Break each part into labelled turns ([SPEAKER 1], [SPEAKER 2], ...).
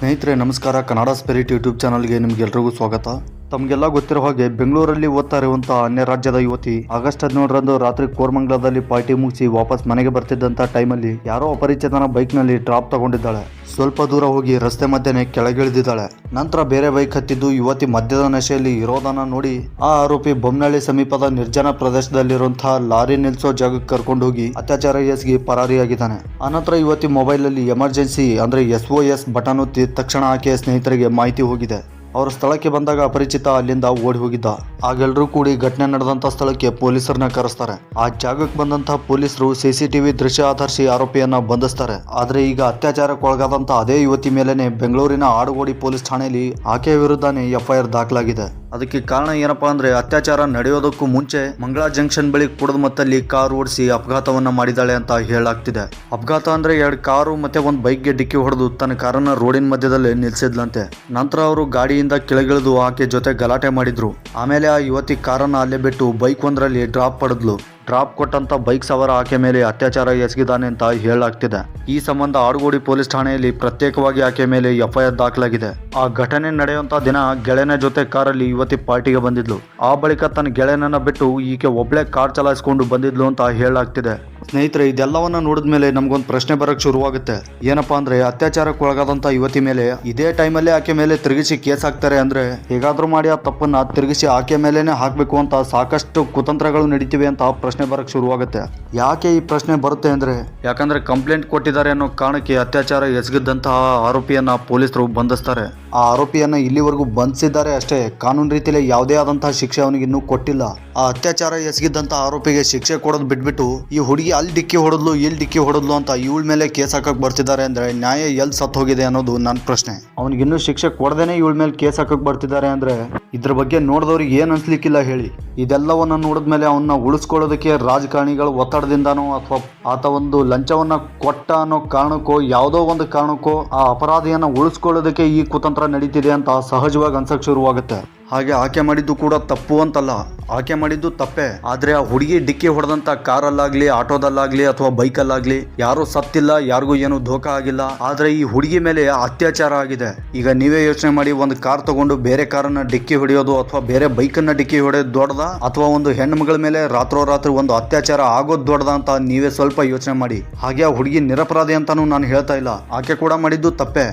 [SPEAKER 1] ಸ್ನೇಹಿತರೆ ನಮಸ್ಕಾರ. Kannada spirit YouTube ಚಾನಲ್ಗೆ ನಿಮ್ಗೆಲ್ರಿಗೂ ಸ್ವಾಗತ. ತಮಗೆಲ್ಲ ಗೊತ್ತಿರೋ ಹಾಗೆ ಬೆಂಗಳೂರಲ್ಲಿ ಓದ್ತಾ ಇರುವಂತಹ ಅನ್ಯ ರಾಜ್ಯದ ಯುವತಿ ಆಗಸ್ಟ್ ಹದಿನೇಳರಂದು ರಾತ್ರಿ ಕೋರ್ಮಂಗ್ಲದಲ್ಲಿ ಪಾರ್ಟಿ ಮುಗಿಸಿ ವಾಪಸ್ ಮನೆಗೆ ಬರ್ತಿದ್ದಂತ ಟೈಮಲ್ಲಿ ಯಾರೋ ಅಪರಿಚಿತನ ಬೈಕ್ನಲ್ಲಿ ಡ್ರಾಪ್ ತಗೊಂಡಿದ್ದಾಳೆ. ಸ್ವಲ್ಪ ದೂರ ಹೋಗಿ ರಸ್ತೆ ಮಧ್ಯೆ ಕೆಳಗಿಳಿದಿದ್ದಾಳೆ. ನಂತರ ಬೇರೆ ಬೈಕ್ ಹತ್ತಿದ್ದು ಯುವತಿ ಮದ್ಯದ ನಶೆಯಲ್ಲಿ ಇರೋದನ್ನ ನೋಡಿ ಆ ಆರೋಪಿ ಬೊಮ್ಮನಹಳ್ಳಿ ಸಮೀಪದ ನಿರ್ಜನ ಪ್ರದೇಶದಲ್ಲಿರುವಂತಹ ಲಾರಿ ನಿಲ್ಸೋ ಜಾಗಕ್ಕೆ ಕರ್ಕೊಂಡು ಹೋಗಿ ಅತ್ಯಾಚಾರ ಎಸ್ಗೆ ಪರಾರಿಯಾಗಿದ್ದಾನೆ. ಆನಂತರ ಯುವತಿ ಮೊಬೈಲ್ ಅಲ್ಲಿ ಎಮರ್ಜೆನ್ಸಿ ಅಂದ್ರೆ ಎಸ್ ಒ ಎಸ್ ಬಟನ್ ಒತ್ತಿ ತಕ್ಷಣ ಆಕೆಯ ಸ್ನೇಹಿತರಿಗೆ ಮಾಹಿತಿ ಹೋಗಿದೆ. ಅವರು ಸ್ಥಳಕ್ಕೆ ಬಂದಾಗ ಅಪರಿಚಿತ ಅಲ್ಲಿಂದ ಓಡಿ ಹೋಗಿದ್ದ. ಆಗೆಲ್ಲರೂ ಕೂಡಿ ಘಟನೆ ನಡೆದಂತ ಸ್ಥಳಕ್ಕೆ ಪೊಲೀಸರನ್ನ ಕರೆಸ್ತಾರೆ. ಆ ಜಾಗಕ್ಕೆ ಬಂದಂತಹ ಪೊಲೀಸರು ಸಿಸಿಟಿವಿ ದೃಶ್ಯ ಆಧರಿಸಿ ಆರೋಪಿಯನ್ನ ಬಂಧಿಸ್ತಾರೆ. ಆದ್ರೆ ಈಗ ಅತ್ಯಾಚಾರಕ್ಕೆ ಒಳಗಾದಂಥ ಅದೇ ಯುವತಿ ಮೇಲೆನೆ ಬೆಂಗಳೂರಿನ ಆಡುಗೋಡಿ ಪೊಲೀಸ್ ಠಾಣೆಯಲ್ಲಿ ಆಕೆಯ ವಿರುದ್ಧನೇ ಎಫ್ಐಆರ್ ದಾಖಲಾಗಿದೆ. ಅದಕ್ಕೆ ಕಾರಣ ಏನಪ್ಪಾ ಅಂದ್ರೆ ಅತ್ಯಾಚಾರ ನಡೆಯೋದಕ್ಕೂ ಮುಂಚೆ ಮಂಗಳಾ ಜಂಕ್ಷನ್ ಬಳಿ ಕುಡಿದ ಮತ್ತಲ್ಲಿ ಕಾರ್ ಓಡಿಸಿ ಅಪಘಾತವನ್ನ ಮಾಡಿದಾಳೆ ಅಂತ ಹೇಳಾಗ್ತಿದೆ ಅಪಘಾತ ಅಂದ್ರೆ ಎರಡು ಕಾರು ಮತ್ತೆ ಒಂದು ಬೈಕ್ಗೆ ಡಿಕ್ಕಿ ಹೊಡೆದು ತನ್ನ ಕಾರನ್ನ ರೋಡಿನ ಮಧ್ಯದಲ್ಲಿ ನಿಲ್ಸಿದ್ಲಂತೆ. ನಂತರ ಅವರು ಗಾಡಿಯಿಂದ ಕೆಳಗಿಳಿದು ಆಕೆ ಜೊತೆ ಗಲಾಟೆ ಮಾಡಿದ್ರು. ಆಮೇಲೆ ಆ ಯುವತಿ ಕಾರನ್ನ ಅಲ್ಲೇ ಬಿಟ್ಟು ಬೈಕ್ ಒಂದರಲ್ಲಿ ಡ್ರಾಪ್ ಪಡೆದ್ಲು. ಡ್ರಾಪ್ ಕೊಟ್ಟಂತ ಬೈಕ್ ಸವಾರ ಆಕೆ ಮೇಲೆ ಅತ್ಯಾಚಾರ ಎಸಗಿದ್ದಾನೆ ಅಂತ ಹೇಳಲಾಗ್ತಿದೆ. ಈ ಸಂಬಂಧ ಆಡುಗೋಡಿ ಪೊಲೀಸ್ ಠಾಣೆಯಲ್ಲಿ ಪ್ರತ್ಯೇಕವಾಗಿ ಆಕೆ ಮೇಲೆ ಎಫ್ಐಆರ್ ದಾಖಲಾಗಿದೆ. ಆ ಘಟನೆ ನಡೆಯುವಂತ ದಿನ ಗೆಳೆಯನ ಜೊತೆ ಕಾರಲ್ಲಿ ಯುವತಿ ಪಾರ್ಟಿಗೆ ಬಂದಿದ್ಲು. ಆ ಬಳಿಕ ತನ್ನ ಗೆಳೆಯನನ್ನ ಬಿಟ್ಟು ಈಕೆ ಒಬ್ಳೆ ಕಾರ್ ಚಲಾಯಿಸಿಕೊಂಡು ಬಂದಿದ್ಲು ಅಂತ ಹೇಳಲಾಗ್ತಿದೆ. ಸ್ನೇಹಿತರೆ, ಇದೆಲ್ಲವನ್ನ ನೋಡಿದ ಮೇಲೆ ನಮ್ಗೊಂದು ಪ್ರಶ್ನೆ ಬರಕ್ ಶುರುವಾಗುತ್ತೆ. ಏನಪ್ಪಾ ಅಂದ್ರೆ, ಅತ್ಯಾಚಾರಕ್ಕೆ ಒಳಗಾದಂತ ಯುವತಿ ಮೇಲೆ, ಇದೇ ಟೈಮಲ್ಲೇ ಆಕೆ ಮೇಲೆ ತಿರುಗಿಸಿ ಕೇಸ್ ಹಾಕ್ತಾರೆ ಅಂದ್ರೆ, ಹೇಗಾದರೂ ಮಾಡಿ ಆ ತಪ್ಪನ್ನ ತಿರುಗಿಸಿ ಆಕೆ ಮೇಲೇ ಹಾಕ್ಬೇಕು ಅಂತ ಸಾಕಷ್ಟು ಕುತಂತ್ರಗಳು ನಡೀತಿವೆ ಅಂತ ಪ್ರಶ್ನೆ ಬರಕ್ ಶುರುವಾಗುತ್ತೆ. ಯಾಕೆ ಈ ಪ್ರಶ್ನೆ ಬರುತ್ತೆ ಅಂದ್ರೆ, ಯಾಕಂದ್ರೆ ಕಂಪ್ಲೇಂಟ್ ಕೊಟ್ಟಿದ್ದಾರೆ ಅನ್ನೋ ಕಾರಣಕ್ಕೆ ಅತ್ಯಾಚಾರ ಎಸಗಿದ್ದಂತಹ ಆರೋಪಿಯನ್ನ ಪೊಲೀಸರು ಬಂಧಿಸ್ತಾರೆ. ಆ ಆರೋಪಿಯನ್ನ ಇಲ್ಲಿವರೆಗೂ ಬಂಧಿಸಿದ್ದಾರೆ ಅಷ್ಟೇ, ಕಾನೂನು ರೀತಿಯಲ್ಲಿ ಯಾವುದೇ ಆದಂತಹ ಶಿಕ್ಷೆ ಅವನಿಗೆ ಇನ್ನೂ ಕೊಟ್ಟಿಲ್ಲ. ಆ ಅತ್ಯಾಚಾರ ಎಸಗಿದ್ದಂತಹ ಆರೋಪಿಗೆ ಶಿಕ್ಷೆ ಕೊಡೋದು ಬಿಟ್ಬಿಟ್ಟು ಈ ಹುಡುಗಿ ಅಲ್ಲಿ ಡಿಕ್ಕಿ ಹೊಡೆದ್ಲು ಇಲ್ಲಿ ಡಿಕ್ಕಿ ಹೊಡೆದ್ಲು ಅಂತ ಇವಳ ಮೇಲೆ ಕೇಸ್ ಹಾಕಕ್ಕೆ ಬರ್ತಿದ್ದಾರೆ ಅಂದ್ರೆ ನ್ಯಾಯ ಎಲ್ಲಿ ಸತ್ತು ಹೋಗಿದೆ ಅನ್ನೋದು ನನ್ನ ಪ್ರಶ್ನೆ. ಅವ್ನಿಗಿನ್ನೂ ಶಿಕ್ಷೆ ಕೊಡದೇನೆ ಇವಳ ಮೇಲೆ ಕೇಸ್ ಹಾಕಕ್ಕೆ ಬರ್ತಿದ್ದಾರೆ ಅಂದ್ರೆ ಇದ್ರ ಬಗ್ಗೆ ನೋಡಿದವ್ರಿಗೆ ಏನು ಅನ್ಸ್ಲಿಕ್ಕಿಲ್ಲ ಹೇಳಿ. ಇದೆಲ್ಲವನ್ನ ನೋಡಿದ್ಮೇಲೆ ಅವನ್ನ ಉಳಿಸ್ಕೊಳ್ಳೋದಕ್ಕೆ ರಾಜಕಾರಣಿಗಳು ಒತ್ತಡದಿಂದನೋ ಅಥವಾ ಆತ ಒಂದು ಲಂಚವನ್ನ ಕೊಟ್ಟ ಅನ್ನೋ ಕಾರಣಕ್ಕೋ, ಯಾವುದೋ ಒಂದು ಕಾರಣಕ್ಕೋ ಆ ಅಪರಾಧಿಯನ್ನ ಉಳಿಸ್ಕೊಳ್ಳೋದಕ್ಕೆ ಈ ಕುತಂತ್ರ ನಡೀತಿದೆ ಅಂತ ಸಹಜವಾಗಿ ಅನ್ಸಕ್ಕೆ ಶುರುವಾಗುತ್ತೆ. ಹಾಗೆ ಆಕೆ ಮಾಡಿದ್ದು ಕೂಡ ತಪ್ಪು ಅಂತಲ್ಲ. ಆಕೆ ಮಾಡಿದ್ದು ತಪ್ಪೇ. ಆದ್ರೆ ಆ ಹುಡುಗಿ ಡಿಕ್ಕಿ ಹೊಡೆದಂತ ಕಾರಲ್ಲಾಗ್ಲಿ, ಆಟೋದಲ್ಲಾಗ್ಲಿ ಅಥವಾ ಬೈಕಲ್ಲಾಗ್ಲಿ ಯಾರು ಸತ್ತಿಲ್ಲ, ಯಾರಿಗೂ ಏನು ಧೋಕ ಆಗಿಲ್ಲ. ಆದ್ರೆ ಈ ಹುಡುಗಿ ಮೇಲೆ ಅತ್ಯಾಚಾರ ಆಗಿದೆ. ಈಗ ನೀವೇ ಯೋಚನೆ ಮಾಡಿ ಒಂದು ಕಾರ್ ತಗೊಂಡು ಬೇರೆ ಕಾರನ್ನ ಡಿಕ್ಕಿ ಹೊಡೆಯೋದು ಅಥವಾ ಬೇರೆ ಬೈಕನ್ನ ಡಿಕ್ಕಿ ಹೊಡೆಯೋದು ದೊಡ್ಡದ? ಅಥವಾ ಒಂದು ಹೆಣ್ಮಗಳ ಮೇಲೆ ಮೇಲೆ ರಾತ್ರೋರಾತ್ರಿ ಒಂದು ಅತ್ಯಾಚಾರ ಆಗೋದು ದೊಡ್ಡದ ಅಂತ ನೀವೇ ಸ್ವಲ್ಪ ಯೋಚನೆ ಮಾಡಿ. ಹಾಗೆ ಆ ಹುಡುಗಿ ನಿರಪರಾಧಿ ಅಂತಾನು ನಾನು ಹೇಳ್ತಾ ಇಲ್ಲ. ಆಕೆ ಕೂಡ ಮಾಡಿದ್ದು ತಪ್ಪೇ.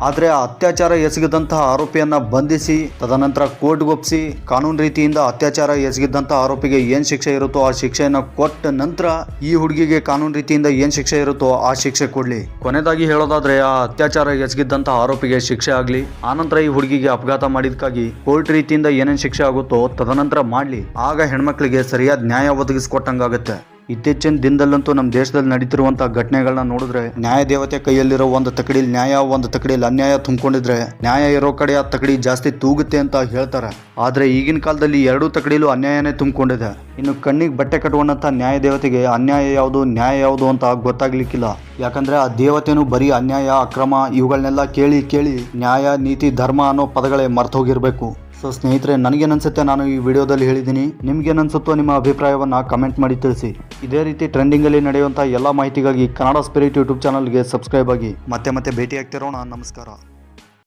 [SPEAKER 1] ಆದರೆ ಆ ಅತ್ಯಾಚಾರ ಎಸಗಿದಂತಹ ಆರೋಪಿಯನ್ನು ಬಂಧಿಸಿ, ತದನಂತರ ಕೋರ್ಟ್ಗೆ ಒಪ್ಪಿಸಿ, ಕಾನೂನು ರೀತಿಯಿಂದ ಅತ್ಯಾಚಾರ ಎಸಗಿದ್ದಂತಹ ಆರೋಪಿಗೆ ಏನು ಶಿಕ್ಷೆ ಇರುತ್ತೋ ಆ ಶಿಕ್ಷೆಯನ್ನು ಕೊಟ್ಟ ನಂತರ ಈ ಹುಡುಗಿಗೆ ಕಾನೂನು ರೀತಿಯಿಂದ ಏನು ಶಿಕ್ಷೆ ಇರುತ್ತೋ ಆ ಶಿಕ್ಷೆ ಕೊಡಲಿ. ಕೊನೆಯದಾಗಿ ಹೇಳೋದಾದ್ರೆ, ಆ ಅತ್ಯಾಚಾರ ಎಸಗಿದ್ದಂತಹ ಆರೋಪಿಗೆ ಶಿಕ್ಷೆ ಆಗಲಿ, ಆನಂತರ ಈ ಹುಡುಗಿಗೆ ಅಪಘಾತ ಮಾಡಿದಕ್ಕಾಗಿ ಕೋರ್ಟ್ ರೀತಿಯಿಂದ ಏನೇನು ಶಿಕ್ಷೆ ಆಗುತ್ತೋ ತದನಂತರ ಮಾಡಲಿ. ಆಗ ಹೆಣ್ಮಕ್ಳಿಗೆ ಸರಿಯಾದ ನ್ಯಾಯ ಒದಗಿಸ್ಕೊಟ್ಟಂಗಾಗುತ್ತೆ. ಇತ್ತೀಚಿನ ದಿನದಲ್ಲಂತೂ ನಮ್ಮ ದೇಶದಲ್ಲಿ ನಡೀತಿರುವಂತಹ ಘಟನೆಗಳನ್ನ ನೋಡಿದ್ರೆ ನ್ಯಾಯ ದೇವತೆ ಕೈಯಲ್ಲಿರೋ ಒಂದು ತಕಡಿಲಿ ನ್ಯಾಯ, ಒಂದು ತಕಡಿಲಿ ಅನ್ಯಾಯ ತುಂಬಿಕೊಂಡಿದ್ರೆ, ನ್ಯಾಯ ಇರೋ ಕಡೆ ಆ ತಕಡಿ ಜಾಸ್ತಿ ತೂಗುತ್ತೆ ಅಂತ ಹೇಳ್ತಾರೆ. ಆದ್ರೆ ಈಗಿನ ಕಾಲದಲ್ಲಿ ಎರಡೂ ತಕಡಿಲೂ ಅನ್ಯಾಯನೇ ತುಂಬಿಕೊಂಡಿದೆ. ಇನ್ನು ಕಣ್ಣಿಗೆ ಬಟ್ಟೆ ಕಟ್ಟುವಂತ ನ್ಯಾಯ ದೇವತೆಗೆ ಅನ್ಯಾಯ ಯಾವುದು, ನ್ಯಾಯ ಯಾವುದು ಅಂತ ಗೊತ್ತಾಗ್ಲಿಕ್ಕಿಲ್ಲ. ಯಾಕಂದ್ರೆ ಆ ದೇವತೆನೂ ಬರೀ ಅನ್ಯಾಯ, ಅಕ್ರಮ ಇವುಗಳನ್ನೆಲ್ಲ ಕೇಳಿ ಕೇಳಿ ನ್ಯಾಯ, ನೀತಿ, ಧರ್ಮ ಅನ್ನೋ ಪದಗಳೇ ಮರ್ತೋಗಿರ್ಬೇಕು ಸೊ ಸ್ನೇಹಿತರೆ, ನನಗೇನನ್ಸುತ್ತೆ ನಾನು ಈ ವಿಡಿಯೋದಲ್ಲಿ ಹೇಳಿದ್ದೀನಿ. ನಿಮ್ಗೇನನ್ಸುತ್ತೋ ನಿಮ್ಮ ಅಭಿಪ್ರಾಯವನ್ನು ಕಮೆಂಟ್ ಮಾಡಿ ತಿಳಿಸಿ. ಇದೇ ರೀತಿ ಟ್ರೆಂಡಿಂಗಲ್ಲಿ ನಡೆಯುವಂಥ ಎಲ್ಲ ಮಾಹಿತಿಗಾಗಿ ಕನ್ನಡ ಸ್ಪಿರಿಟ್ ಯೂಟ್ಯೂಬ್ ಚಾನಲ್ಗೆ ಸಬ್ಸ್ಕ್ರೈಬ್ ಆಗಿ. ಮತ್ತೆ ಮತ್ತೆ ಭೇಟಿ ಆಗ್ತಿರೋಣ ನಮಸ್ಕಾರ.